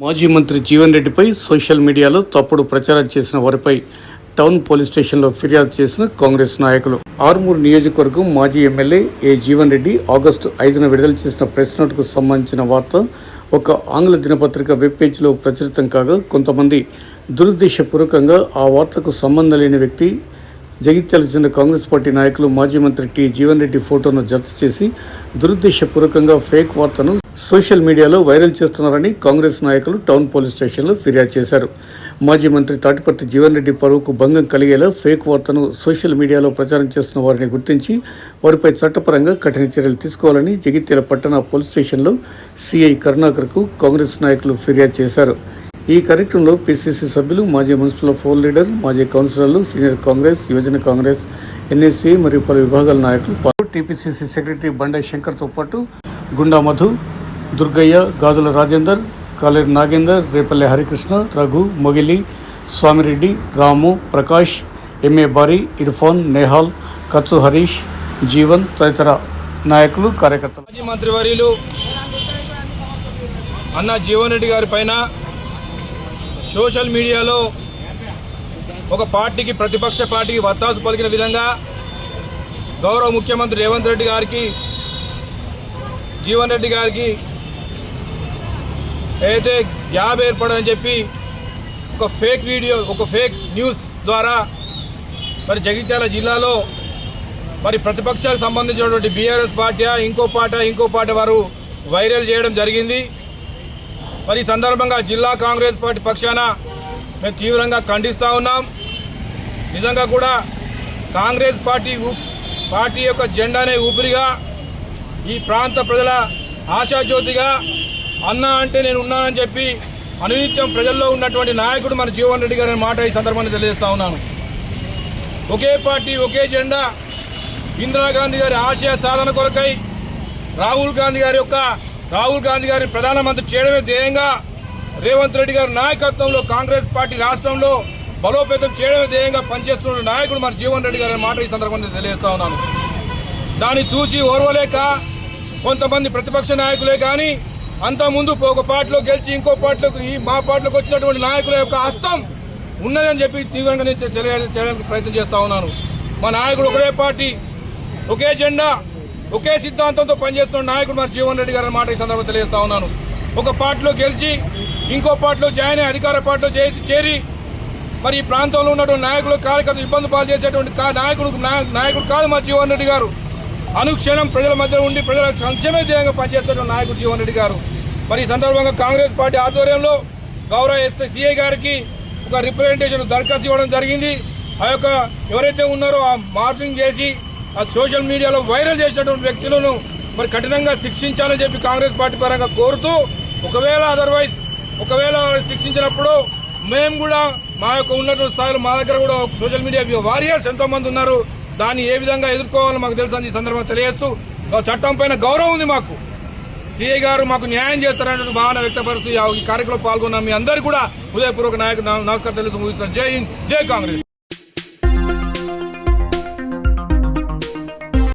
మాజీ మంత్రి జీవన్ రెడ్డిపై సోషల్ మీడియాలో తప్పుడు ప్రచారం చేసిన వారిపై టౌన్ పోలీస్ స్టేషన్లో ఫిర్యాదు చేసిన కాంగ్రెస్ నాయకులు. ఆర్మూర్ నియోజకవర్గం మాజీ MLA A Jeevan Reddy August ఐదున విడుదల చేసిన ప్రెస్ నోట్కు సంబంధించిన వార్త ఒక ఆంగ్ల దినపత్రిక వెబ్ పేజీలో ప్రచురితం కాగా కొంతమంది దురుద్దేశపూర్వకంగా ఆ వార్తకు సంబంధం లేని వ్యక్తి జగిత్యాల చెందిన కాంగ్రెస్ పార్టీ నాయకులు మాజీ మంత్రి టి జీవన్ రెడ్డి ఫోటోను జత చేసి దురుద్దేశపూర్వకంగా ఫేక్ వార్తను సోషల్ మీడియాలో వైరల్ చేస్తున్నారని కాంగ్రెస్ నాయకులు టౌన్ పోలీస్ స్టేషన్లో ఫిర్యాదు చేశారు. మాజీ మంత్రి తాటిపర్తి జీవన్ రెడ్డి పరువుకు భంగం కలిగేలా ఫేక్ వార్తను సోషల్ మీడియాలో ప్రచారం చేస్తున్న వారిని గుర్తించి వారిపై చట్టపరంగా కఠిన చర్యలు తీసుకోవాలని జగిత్యాల పట్టణ పోలీస్ స్టేషన్లో సిఐ కరుణాకర్కు కాంగ్రెస్ నాయకులు ఫిర్యాదు చేశారు. ఈ కార్యక్రమంలో పిసిసి సభ్యులు మాజీ మున్సిపల్ ఫోర్ లీడర్ మాజీ కౌన్సిలర్లు సీనియర్ కాంగ్రెస్ యువజన కాంగ్రెస్ ఎన్ఎస్సీ మరియు పలు విభాగాల నాయకులు టీపీసీసీ సెక్రటరీ బండే శంకర్తో పాటు గుండా మధు దుర్గయ్య గాజుల రాజేందర్ కాలేరు నాగేందర్ రేపల్లె హరికృష్ణ రఘు మొగిలి స్వామిరెడ్డి రాము ప్రకాష్ ఎంఏ బారి ఇర్ఫాన్ నేహాల్ కచ్చు హరీష్ జీవన్ తదితర నాయకులు కార్యకర్తలు. మాజీ మంత్రివర్యులు అన్న జీవన్ రెడ్డి గారి పైన సోషల్ మీడియాలో ఒక పార్టీకి ప్రతిపక్ష పార్టీకి వత్తాసు పలికిన విధంగా గౌరవ ముఖ్యమంత్రి రేవంత్ రెడ్డి గారికి జీవన్ రెడ్డి గారికి ఏదైతే గ్యాప్ ఏర్పడదని చెప్పి ఒక ఫేక్ వీడియో ఒక ఫేక్ న్యూస్ ద్వారా మరి జగిత్యాల జిల్లాలో మరి ప్రతిపక్షాలకు సంబంధించినటువంటి బీఆర్ఎస్ పార్టీ ఇంకో పార్టీ ఇంకో పార్టీ వారు వైరల్ చేయడం జరిగింది. మరి సందర్భంగా జిల్లా కాంగ్రెస్ పార్టీ పక్షాన మేము తీవ్రంగా ఖండిస్తూ ఉన్నాం. నిజంగా కూడా కాంగ్రెస్ పార్టీ ఊ- పార్టీ యొక్క జెండానే ఊపిరిగా ఈ ప్రాంత ప్రజల ఆశాజ్యోతిగా అన్న అంటే నేను ఉన్నానని చెప్పి అనునిత్యం ప్రజల్లో ఉన్నటువంటి నాయకుడు మన జీవన్ రెడ్డి గారి మాట ఈ సందర్భంగా తెలియజేస్తా ఉన్నాను. ఒకే పార్టీ ఒకే జెండా ఇందిరాగాంధీ గారి ఆశయ సాధన కొరకై రాహుల్ గాంధీ గారి యొక్క రాహుల్ గాంధీ గారిని ప్రధానమంత్రి చేయడమే ధ్యేయంగా రేవంత్ రెడ్డి గారి నాయకత్వంలో కాంగ్రెస్ పార్టీ రాష్ట్రంలో బలోపేతం చేయడమే ధ్యేయంగా పనిచేస్తున్న నాయకుడు మన జీవన్ రెడ్డి గారి మాట ఈ సందర్భంగా తెలియజేస్తా ఉన్నాను. దాన్ని చూసి ఓర్వలేక కొంతమంది ప్రతిపక్ష నాయకులే కానీ అంతకుముందు ఒక పార్టీలో గెలిచి ఇంకో పార్టీలోకి ఈ మా పార్టీలోకి వచ్చినటువంటి నాయకుల యొక్క హస్తం ఉన్నదని చెప్పి తీవ్రంగా నేను చేయడానికి ప్రయత్నం చేస్తా ఉన్నాను. మా నాయకుడు ఒకటే పార్టీ ఒకే జెండా ఒకే సిద్ధాంతంతో పనిచేస్తున్న నాయకుడు మన జీవన్ రెడ్డి గారి మాట ఈ సందర్భంగా తెలియజేస్తా ఉన్నాను. ఒక పార్టీలో గెలిచి ఇంకో పార్టీలో జాయిన్ అయ్యి అధికార పార్టీలో చే- చేరి మరి ఈ ప్రాంతంలో ఉన్నటువంటి నాయకులు కార్యకర్తలు ఇబ్బంది పాలు చేసేటువంటి నాయకుడు నా- నాయకుడు కాదు మా జీవన్ రెడ్డి గారు. అనుక్షణం ప్రజల మధ్య ఉండి ప్రజల సంక్షేమ ధ్యేయంగా పనిచేస్తున్న నాయకుడు జీవన్ రెడ్డి గారు. మరి ఈ సందర్భంగా కాంగ్రెస్ పార్టీ ఆధ్వర్యంలో గౌరవ ఎస్ఐ సిఐ గారికి ఒక రిప్రజెంటేషన్ దరఖాస్తు ఇవ్వడం జరిగింది. ఆ యొక్క ఎవరైతే ఉన్నారో ఆ మార్పింగ్ చేసి ఆ సోషల్ మీడియాలో వైరల్ చేసినటువంటి వ్యక్తులను మరి కఠినంగా శిక్షించాలని చెప్పి కాంగ్రెస్ పార్టీ పరంగా కోరుతూ ఒకవేళ అదర్వైజ్ ఒకవేళ శిక్షించినప్పుడు మేము కూడా మా యొక్క ఉన్నటువంటి స్థాయిలో మా దగ్గర కూడా సోషల్ మీడియా వారియర్స్ ఎంతోమంది ఉన్నారు. దాన్ని ఏ విధంగా ఎదుర్కోవాలో మాకు తెలుసు ఈ సందర్భంగా తెలియజేస్తూ చట్టం పైన గౌరవం ఉంది మాకు. సిఐ గారు మాకు న్యాయం చేస్తారనే భావన వ్యక్తపరుస్తూ ఈ కార్యక్రమంలో పాల్గొన్న మీ అందరికీ కూడా హృదయపూర్వక నాయకు నమస్కారం తెలుసు ముగిస్తున్నారు జై హింద్ జై కాంగ్రెస్.